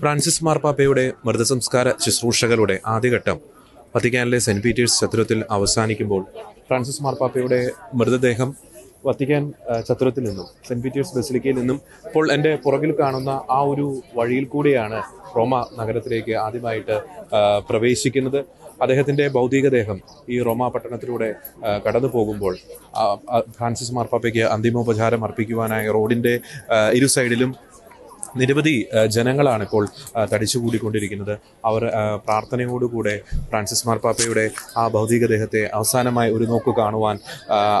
Francis മാർപ്പാപ്പയുടെ മൃതസംസ്കാര ശുശ്രൂഷകളുടെ ആദ്യഘട്ടം വത്തിക്കാനിലെ saint Peter's ചത്രത്തിൽ അവസാനിക്കുമ്പോൾ ഫ്രാൻസിസ് മാർപ്പാപ്പയുടെ മൃതദേഹം വത്തിക്കാൻ ചത്രത്തിൽ നിന്നും സെന്റ് പീറ്റേഴ്സ് ബസിലിക്കയിൽ നിന്നും ഇപ്പോൾ എന്റെ പുറകിൽ കാണുന്ന ആ ഒരു വഴിയിൽ കൂടിയാണ് റോമ നഗരത്തിലേക്ക് ആദ്യമായിട്ട് പ്രവേശിക്കുന്നത്. അദ്ദേഹത്തിന്റെ ഭൗതികദേഹം ഈ റോമ പട്ടണത്തിലൂടെ കടന്നു പോകുമ്പോൾ ഫ്രാൻസിസ് മാർപ്പാപ്പയ്ക്ക് അന്തിമോപചാരം അർപ്പിക്കുവാനായി റോഡിന്റെ ഇരു സൈഡിലും നിരവധി ജനങ്ങളാണ് ഇപ്പോൾ തടിച്ചു തടിച്ചുകൂടിക്കൊണ്ടിരിക്കുന്നത്. അവർ പ്രാർത്ഥനയോടുകൂടെ ഫ്രാൻസിസ് മാർപ്പാപ്പയുടെ ആ ഭൗതികദേഹത്തെ അവസാനമായി ഒരു നോക്ക് കാണുവാൻ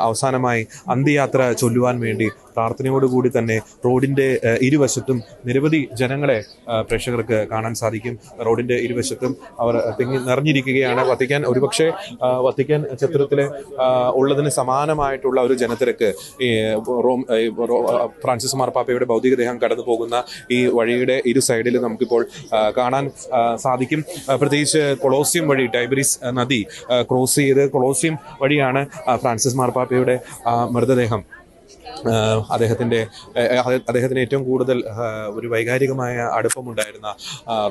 അവസാനമായി അന്ത്യയാത്ര ചൊല്ലുവാൻ വേണ്ടി പ്രാർത്ഥനയോടുകൂടി തന്നെ റോഡിന്റെ ഇരുവശത്തും നിരവധി ജനങ്ങളെ പ്രേക്ഷകർക്ക് കാണാൻ സാധിക്കും. റോഡിന്റെ ഇരുവശത്തും അവർ തിങ്ങി നിറഞ്ഞിരിക്കുകയാണ്. വത്തിക്കാൻ ഒരുപക്ഷെ വത്തിക്കാൻ ചിത്രത്തിലെ ഉള്ളതിന് സമാനമായിട്ടുള്ള ഒരു ജനത്തിരക്ക് ഈ റോം ഫ്രാൻസിസ് മാർപ്പാപ്പയുടെ ഭൗതികദേഹം കടന്നു പോകുന്ന ഈ വഴിയുടെ ഇരു സൈഡിലും നമുക്കിപ്പോൾ കാണാൻ സാധിക്കും. പ്രത്യേകിച്ച് കൊളോസിയം വഴി ടൈബറിസ് നദി ക്രോസ് ചെയ്ത് കൊളോസിയം വഴിയാണ് ഫ്രാൻസിസ് മാർപ്പാപ്പയുടെ മൃതദേഹം അദ്ദേഹത്തിന്റെ അദ്ദേഹത്തിന് ഏറ്റവും കൂടുതൽ ഒരു വൈകാരികമായ അടുപ്പമുണ്ടായിരുന്ന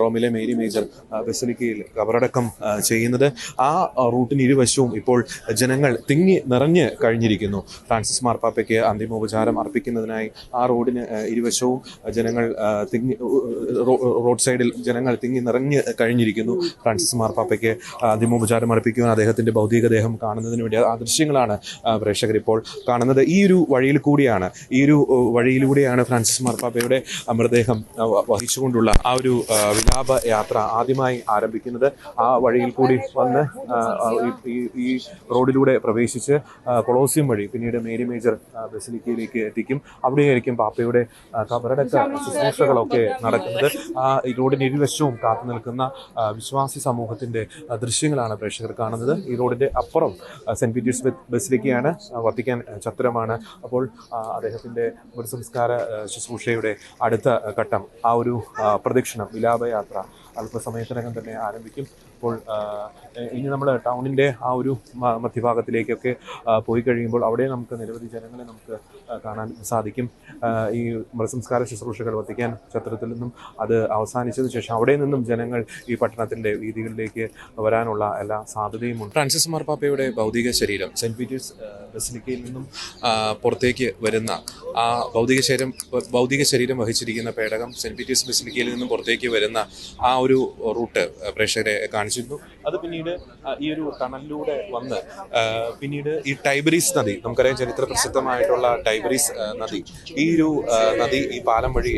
റോമിലെ മേരി മേജർ ബെസലിക്കയിൽ കബറടക്കം ചെയ്യുന്നത്. ആ റൂട്ടിന് ഇരുവശവും ഇപ്പോൾ ജനങ്ങൾ തിങ്ങി നിറഞ്ഞ് കഴിഞ്ഞിരിക്കുന്നു. ഫ്രാൻസിസ് മാർപ്പാപ്പയ്ക്ക് അന്തിമോപചാരം അർപ്പിക്കുന്നതിനായി ആ റോഡിന് ഇരുവശവും ജനങ്ങൾ തിങ്ങി റോഡ് സൈഡിൽ ജനങ്ങൾ തിങ്ങി നിറഞ്ഞ് കഴിഞ്ഞിരിക്കുന്നു. ഫ്രാൻസിസ് മാർപ്പാപ്പയ്ക്ക് അന്തിമോപചാരം അർപ്പിക്കുവാൻ അദ്ദേഹത്തിന്റെ ഭൗതികദേഹം കാണുന്നതിന് വേണ്ടി ആ ദൃശ്യങ്ങളാണ് പ്രേക്ഷകർ ഇപ്പോൾ കാണുന്നത്. ഈ ഒരു വഴിയിൽ കൂടിയാണ് ഈ ഒരു വഴിയിലൂടെയാണ് ഫ്രാൻസിസ് മാർപ്പാപ്പയുടെ മൃതദേഹം വഹിച്ചുകൊണ്ടുള്ള ആ ഒരു വിലാപ യാത്ര ആദ്യമായി ആരംഭിക്കുന്നത്. ആ വഴിയിൽ കൂടി വന്ന് ഈ- റോഡിലൂടെ പ്രവേശിച്ച് കൊളോസിയം വഴി പിന്നീട് മേരി മേജർ ബസിലിക്കയിലേക്ക് എത്തിക്കും. അവിടെയായിരിക്കും പാപ്പയുടെ കബറടക്ക ശുശ്രൂഷകളൊക്കെ നടക്കുന്നത്. ആ റോഡിന് ഇരുവശവും കാത്തു നിൽക്കുന്ന വിശ്വാസി സമൂഹത്തിന്റെ ദൃശ്യങ്ങളാണ് പ്രേക്ഷകർ കാണുന്നത്. ഈ റോഡിന്റെ അപ്പുറം സെന്റ് പീറ്റേഴ്സ് ബസിലിക്കയാണ് വത്തിക്കാൻ ചത്തുരമാണ്. അപ്പോൾ ആ, അദ്ദേഹത്തിന്റെ ഒരു സംസ്കാര ശുശ്രൂഷയുടെ അടുത്ത ഘട്ടം ആ ഒരു പ്രദക്ഷിണം വിലാപയാത്ര അല്പസമയത്തിനകം തന്നെ ആരംഭിക്കും. അപ്പോൾ ഇനി നമ്മൾ ടൗണിന്റെ ആ ഒരു മധ്യഭാഗത്തിലേക്കൊക്കെ പോയി കഴിയുമ്പോൾ അവിടെ നമുക്ക് നിരവധി ജനങ്ങളെ നമുക്ക് കാണാൻ സാധിക്കും. ഈ മൃതസംസ്കാര ശുശ്രൂഷകൾ വത്തിക്കാൻ ചത്രത്തിൽ നിന്നും അത് അവസാനിച്ചതിന് ശേഷം അവിടെ നിന്നും ജനങ്ങൾ ഈ പട്ടണത്തിന്റെ വീതികളിലേക്ക് വരാനുള്ള എല്ലാ സാധ്യതയുമുണ്ട്. ഫ്രാൻസിസ് മാർപ്പാപ്പയുടെ ഭൗതിക ശരീരം. സെന്റ് പീറ്റേഴ്സ് ബസിലിക്കയിൽ നിന്നും പുറത്തേക്ക് വരുന്ന ആ ഭൗതിക ശരീരം ഭൗതിക ശരീരം വഹിച്ചിരിക്കുന്ന പേടകം സെന്റ് പീറ്റേഴ്സ് ബസിലിക്കയിൽ നിന്നും പുറത്തേക്ക് വരുന്ന ആ ഒരു റൂട്ട് പ്രേക്ഷകരെ കാണിച്ചിരുന്നു. അത് പിന്നീട് ഈ ഒരു ടണലിലൂടെ വന്ന് പിന്നീട് ഈ ടൈബറീസ് നദി നമുക്കറിയാം ചരിത്ര പ്രസിദ്ധമായിട്ടുള്ള ടൈബറീസ് നദി. ഈ ഒരു നദി ഈ പാലം വഴി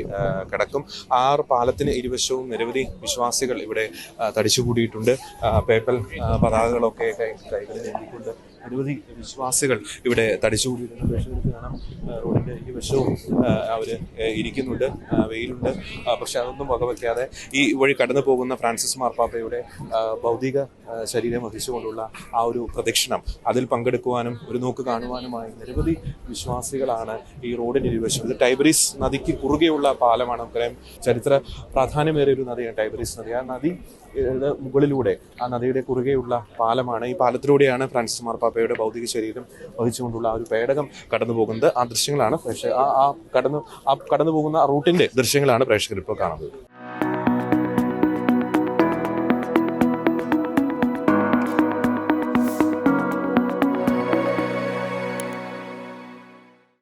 കിടക്കും. ആ പാലത്തിന് ഇരുവശവും നിരവധി വിശ്വാസികൾ ഇവിടെ തടിച്ചുകൂടിയിട്ടുണ്ട്. പേപ്പൽ പതാകകളൊക്കെ കൈകളിൽ ഏന്തിക്കൊണ്ട് നിരവധി വിശ്വാസികൾ ഇവിടെ തടിച്ചുകൂടിയിട്ടുണ്ട് പ്രേക്ഷകർക്ക് കാണാം. റോഡിന്റെ ഈ വശവും അവർ ഇരിക്കുന്നുണ്ട്. വെയിലുണ്ട്. പക്ഷെ അതൊന്നും വകവയ്ക്കാതെ ഈ വഴി കടന്നു പോകുന്ന ഫ്രാൻസിസ് മാർപ്പാപ്പയുടെ ഭൗതിക ശരീരം വഹിച്ചുകൊണ്ടുള്ള ആ ഒരു പ്രദക്ഷിണം അതിൽ പങ്കെടുക്കുവാനും ഒരു നോക്ക് കാണുവാനുമായി നിരവധി വിശ്വാസികളാണ് ഈ റോഡിന്റെ ഇരുവശം ഇത് ടൈബറീസ് നദിക്ക് കുറുകെയുള്ള പാലമാണ്. നമുക്കറിയാം ചരിത്ര പ്രാധാന്യമേറിയ ഒരു നദിയാണ് ടൈബറീസ് നദി. ആ നദി മുകളിലൂടെ ആ നദിയുടെ കുറുകെയുള്ള പാലമാണ്. ഈ പാലത്തിലൂടെയാണ് ഫ്രാൻസിസ് മാർപ്പാപ്പയുടെ ഭൗതിക ശരീരം വഹിച്ചുകൊണ്ടുള്ള ആ ഒരു പേടകം കടന്നു പോകുന്നത് ആ ദൃശ്യങ്ങളാണ് പക്ഷേ ആ ആ കടന്നു ആ കടന്നു പോകുന്ന ആ റൂട്ടിന്റെ ദൃശ്യങ്ങളാണ് പ്രേക്ഷകർ ഇപ്പോൾ കാണുന്നത്.